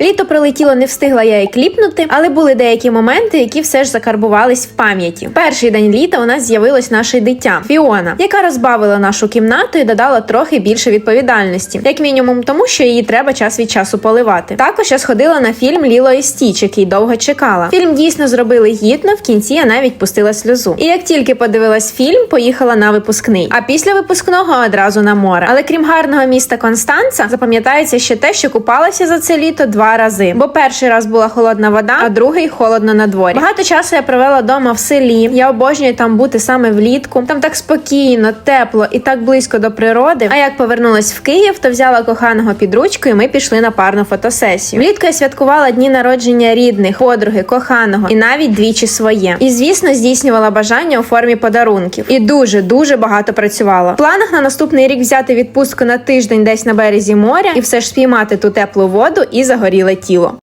Літо пролетіло, не встигла я і кліпнути, але були деякі моменти, які все ж закарбувались в пам'яті. Перший день літа у нас з'явилось наше дитя Фіона, яка розбавила нашу кімнату і додала трохи більше відповідальності, як мінімум, тому що її треба час від часу поливати. Також я сходила на фільм Ліло і Стіч, який довго чекала. Фільм дійсно зробили гідно. В кінці я навіть пустила сльозу. І як тільки подивилась фільм, поїхала на випускний. А після випускного одразу на море. Але крім гарного міста Констанца, запам'ятається ще те, що купалася за це літо два рази. Бо перший раз була холодна вода, а другий холодно на дворі. Багато часу я провела вдома в селі. Я обожнюю там бути саме влітку. Там так спокійно, тепло і так близько до природи. А як повернулась в Київ, то взяла коханого під ручку, і ми пішли на парну фотосесію. Влітку я святкувала дні народження рідних, подруги, коханого і навіть двічі своє. І звісно, здійснювала бажання у формі подарунків. І дуже дуже багато працювала. В планах на наступний рік взяти відпустку на тиждень десь на березі моря і все ж спіймати ту теплу воду і загоріле тіло.